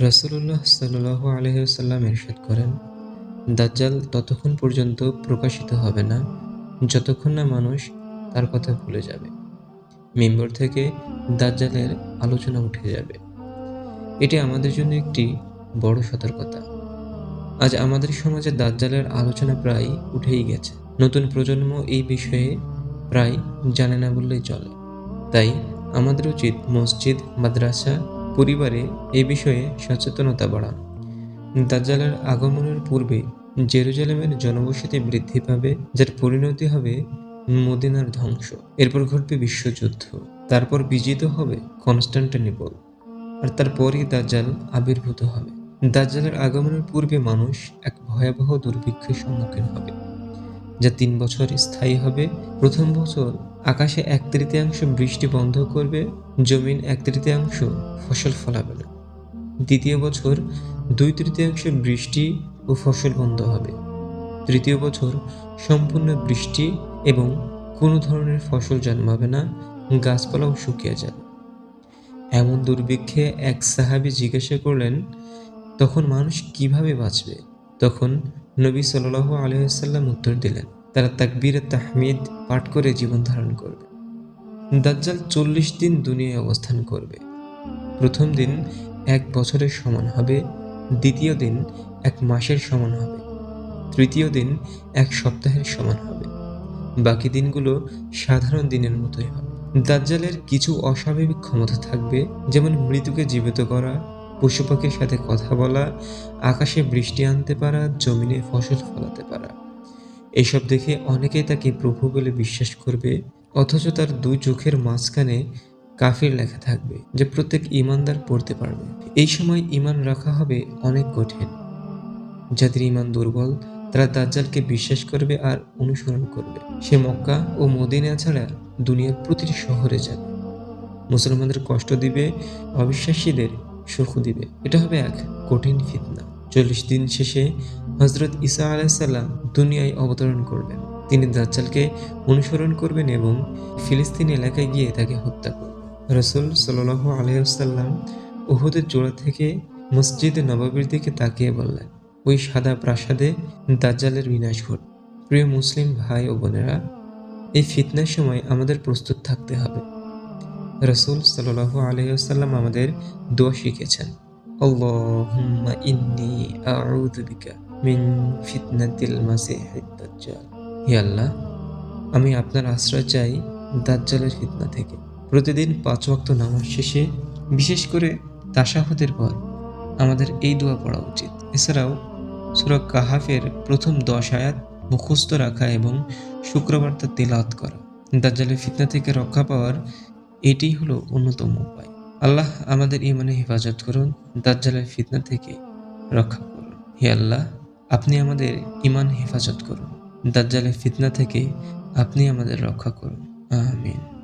রাসূলুল্লাহ সাল্লাল্লাহু আলাইহি ওয়াসাল্লাম ইরশাদ করেন, দাজ্জাল ততক্ষণ পর্যন্ত প্রকাশিত হবে না, যতক্ষণ না মানুষ তার কথা ভুলে যাবে। মেম্বর থেকে দাজ্জালের আলোচনা উঠে যাবে। এটি আমাদের জন্য একটি বড় সতর্কতা। আজ আমাদের সমাজে দাজ্জালের আলোচনা প্রায় উঠেই গেছে। নতুন প্রজন্ম এই বিষয়ে প্রায় জানে না বললেই চলে। তাই আমাদের উচিত মসজিদ, মাদ্রাসা পরিবারে এ বিষয়ে সচেতনতা বাড়ানো। দাজ্জালের আগমনের পূর্বে জেরুজালেমের জনবসতি বৃদ্ধি পাবে, যার পরিণতি হবে মদিনার ধ্বংস। এরপর ঘটবে বিশ্বযুদ্ধ। তারপর বিজিত হবে কনস্টান্টিনিপল। আর তারপরই দাজ্জাল আবির্ভূত হবে। দাজ্জালের আগমনের পূর্বে মানুষ এক ভয়াবহ দুর্ভিক্ষের সম্মুখীন হবে, যা তিন বছর স্থায়ী হবে। প্রথম বছর আকাশে এক তৃতীয়াংশ বৃষ্টি বন্ধ করবে, জমিন এক তৃতীয়াংশ ফসল ফলাবে। না দ্বিতীয় বছর দুই তৃতীয়াংশ বৃষ্টি ও ফসল বন্ধ হবে। তৃতীয় বছর সম্পূর্ণ বৃষ্টি এবং কোনো ধরনের ফসল জন্মাবে না, গাছপালাও শুকিয়ে যাবে। এমন দুর্ভিক্ষে এক সাহাবি জিজ্ঞাসা করলেন, তখন মানুষ কীভাবে বাঁচবে? তখন নবী সাল্লাহ আলহাম উত্তর দিলেন তারা তাকবীর তাহমিদ পাঠ করে জীবন ধারণ করবে। দাজ্জাল চল্লিশ দিন দুনিয়ায় অবস্থান করবে। প্রথম দিন এক বছরের সমান হবে, দ্বিতীয় দিন এক মাসের সমান হবে, তৃতীয় দিন এক সপ্তাহের সমান হবে। বাকি দিনগুলো সাধারণ দিনের মতোই হবে। দাজ্জালের কিছু অস্বাভাবিক ক্ষমতা থাকবে, যেমন মৃত্যুকে জীবিত করা পশু পাখির সাথে কথা বলা, আকাশে বৃষ্টি আনতে পারা, জমিনে ফসল ফলাতে পারা। এসব দেখে অনেকেই তাকে প্রভু বলে বিশ্বাস করবে, অথচ তার দুই চোখের মাঝখানে কাফির লেখা থাকবে যে প্রত্যেক ইমানদার পড়তে পারবে। এই সময় ইমান রাখা হবে অনেক কঠিন। যাদের ইমান দুর্বল, তারা দাজ্জালকে বিশ্বাস করবে আর অনুসরণ করবে। সে মক্কা ও মদিনা ছাড়া দুনিয়ার প্রতিটি শহরে যাবে। মুসলমানদের কষ্ট দিবে, অবিশ্বাসীদের সুখ দিবে। এটা হবে এক কঠিন ফিতনা। চল্লিশ দিন শেষে হজরত ইসা আলাইসাল্লাম দুনিয়ায় অবতরণ করবেন। তিনি দাজ্জালকে অনুসরণ করবেন এবং ফিলিস্তিন এলাকায় গিয়ে তাকে হত্যা করবেন। রসুল সাল আলহাম উহুদের জোড়া থেকে মসজিদে নবাবির দিকে তাকিয়ে বললেন, ওই সাদা প্রাসাদে দাজ্জালের বিনাশ ঘট প্রিয় মুসলিম ভাই ও বোনেরা, এই ফিতনার সময় আমাদের প্রস্তুত থাকতে হবে। রসুল সাল আলহাম আমাদের দোয়া শিখেছেন, আল্লাহুম্মা ইন্নি আউযু বিকা মিন ফিতনাতিল মাসিহিদ দাজ্জাল। হে আল্লাহ, আমি আপনার আশ্রয় চাই দাজ্জালের ফিতনা থেকে। প্রতিদিন পাঁচ ওয়াক্ত নামাজ শেষে, বিশেষ করে তাশাহুদের পর, আমাদের এই দোয়া পড়া উচিত। এছাড়াও, সূরা কাহাফের প্রথম দশ আয়াত মুখস্থ রাখা এবং শুক্রবার তা তেলাওয়াত করা। দাজ্জালের ফিতনা থেকে রক্ষা পাওয়ার এটিই হলো অন্যতম উপায়। আল্লাহ আমাদের ইমানে হেফাজত করুন, দাজ্জালের ফিতনা থেকে রক্ষা করুন। হে আল্লাহ আপনি আমাদের ইমান হেফাজত করুন। দাজ্জালের ফিতনা থেকে আপনি আমাদের রক্ষা করুন। আমিন।